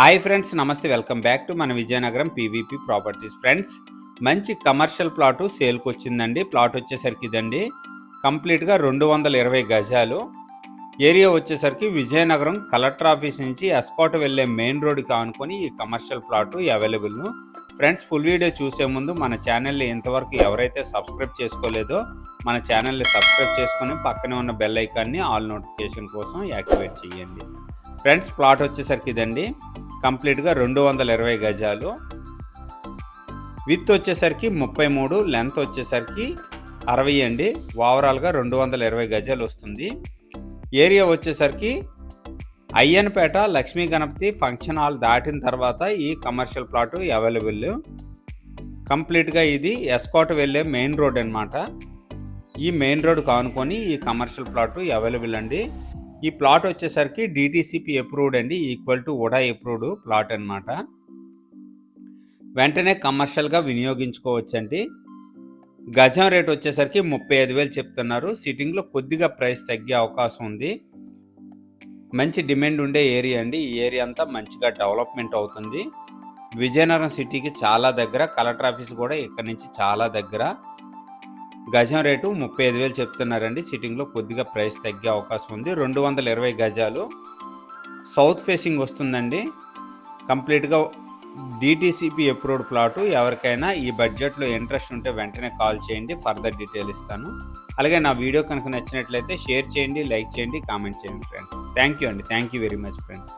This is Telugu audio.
హాయ్ ఫ్రెండ్స్ నమస్తే వెల్కమ్ బ్యాక్ టు మన విజయనగరం పీవీపీ ప్రాపర్టీస్ ఫ్రెండ్స్ మంచి కమర్షియల్ ప్లాటు సేల్కి వచ్చిందండి. ప్లాట్ వచ్చేసరికి ఇదండి. కంప్లీట్గా రెండు వందల ఇరవై గజాలు. ఏరియా వచ్చేసరికి విజయనగరం కలెక్టర్ ఆఫీస్ నుంచి ఎస్కోట్ వెళ్ళే మెయిన్ రోడ్కి ఆనుకొని ఈ commercial plot available friends full video చూసే ముందు మన ఛానల్ని ఇంతవరకు ఎవరైతే సబ్స్క్రైబ్ చేసుకోలేదో మన ఛానల్ని సబ్స్క్రైబ్ చేసుకొని పక్కనే ఉన్న బెల్ ఐకాన్ని ఆల్ నోటిఫికేషన్ కోసం యాక్టివేట్ చేయండి. ఫ్రెండ్స్ ప్లాట్ వచ్చేసరికి ఇదండి. కంప్లీట్గా రెండు వందల ఇరవై గజాలు. విత్ వచ్చేసరికి ముప్పై మూడు లెంత్ వచ్చేసరికి అరవై అండి. ఓవరాల్గా రెండు వందల ఇరవై గజాలు వస్తుంది. ఏరియా వచ్చేసరికి అయ్యన్పేట లక్ష్మీ గణపతి ఫంక్షన్ హాల్ దాటిన తర్వాత ఈ కమర్షియల్ ప్లాట్ అవైలబుల్. కంప్లీట్గా ఇది ఎస్కోట్ వెళ్ళే మెయిన్ రోడ్ అన్నమాట. ఈ మెయిన్ రోడ్ కానుకొని ఈ కమర్షియల్ ప్లాట్ అవైలబుల్ అండి. ఈ ప్లాట్ వచ్చేసరికి డిటీసీపీ అప్రూవ్డ్ అండి equal to UDA approved plot అన్నమాట. వెంటనే కమర్షియల్గా వినియోగించుకోవచ్చండి. గజం రేట్ వచ్చేసరికి ముప్పై ఐదు వేలు చెప్తున్నారు. సిట్టింగ్లో కొద్దిగా ప్రైస్ తగ్గే అవకాశం ఉంది. మంచి డిమాండ్ ఉండే ఏరియా అండి. ఈ ఏరియా అంతా మంచిగా డెవలప్మెంట్ అవుతుంది. విజయనగరం సిటీకి చాలా దగ్గర కలెక్టర్ ఆఫీస్ కూడా ఇక్కడ నుంచి చాలా దగ్గర. గజం రేటు ముప్పై ఐదు వేలు చెప్తున్నారండి. సిట్టింగ్లో కొద్దిగా ప్రైస్ తగ్గే అవకాశం ఉంది. రెండు వందల ఇరవై గజాలు సౌత్ ఫేసింగ్ వస్తుందండి. కంప్లీట్గా డిటీసీపీ అప్రూవ్డ్ ప్లాటు. ఎవరికైనా ఈ బడ్జెట్లో ఇంట్రెస్ట్ ఉంటే వెంటనే కాల్ చేయండి. ఫర్దర్ డీటెయిల్ ఇస్తాను. అలాగే నా వీడియో కనుక నచ్చినట్లయితే షేర్ చేయండి లైక్ చేయండి కామెంట్ చేయండి ఫ్రెండ్స్. థ్యాంక్ యూ అండి. Thank you very much friends.